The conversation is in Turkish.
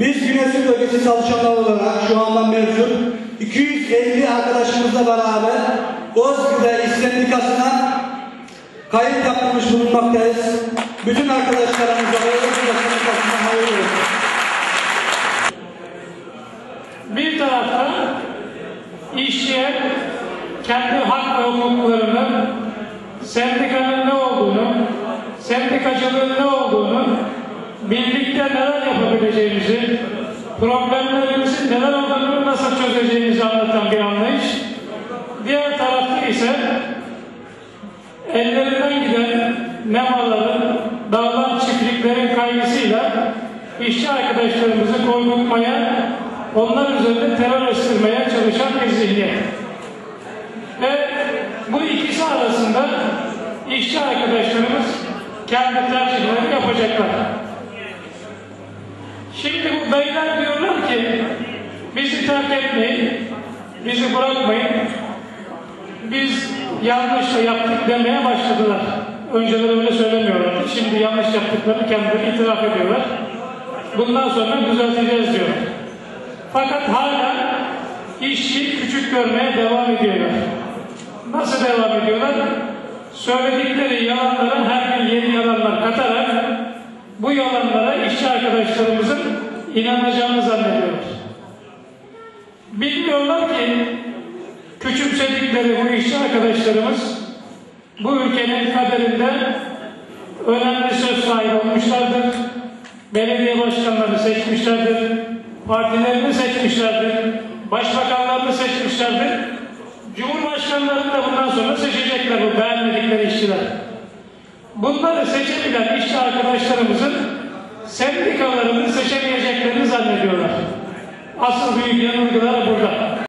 Biz Güneş'in bölgesi çalışanlar olarak şu anda mevcut 250 arkadaşımızla beraber Bozgül'e İş Sendikası'na kayıt yapılmış bulunmaktayız. Bütün arkadaşlarımıza Bozgül'e Sendikası'na hayırlı olsun. Bir tarafta işçiye kendi hak ve hukuklarını, sendikanın ne olduğunu, sendikacılığın ne olduğunu birlikte neler yapabileceğimizi, problemlerimizin neler olduğunu nasıl çözeceğimizi anlatan bir anlayış. Diğer tarafta ise ellerinden giden nemaların, dağılan çiftliklerin kaygısıyla işçi arkadaşlarımızı korkutmaya, onlar üzerinde terör estirmeye çalışan bir zihniyet. Ve bu ikisi arasında işçi arkadaşlarımız kendi tercihlerini yapacaklar. Beyler diyorlar ki bizi terk etmeyin, bizi bırakmayın, biz yanlış yaptık demeye başladılar. Önceleri öyle söylemiyorlardı. Şimdi yanlış yaptıklarını kendileri itiraf ediyorlar. Bundan sonra düzelteceğiz diyor. Fakat hala işçi küçük görmeye devam ediyorlar. Nasıl devam ediyorlar? Söyledikleri yalanlara her gün yeni yalanlar katarak bu yalanlara işçi arkadaşlarımızın inanacağını zannediyorlar. Bilmiyorlar ki küçümsedikleri bu işçi arkadaşlarımız bu ülkenin kaderinde önemli söz sahibi olmuşlardır. Belediye başkanlarını seçmişlerdir. Partilerini seçmişlerdir. Başbakanlarını seçmişlerdir. Cumhurbaşkanlarını da bundan sonra seçecekler bu beğenmedikleri işçiler. Bunları seçebilen işçi arkadaşlarımızın sendikalarını seçemeyeceklerini zannediyorlar.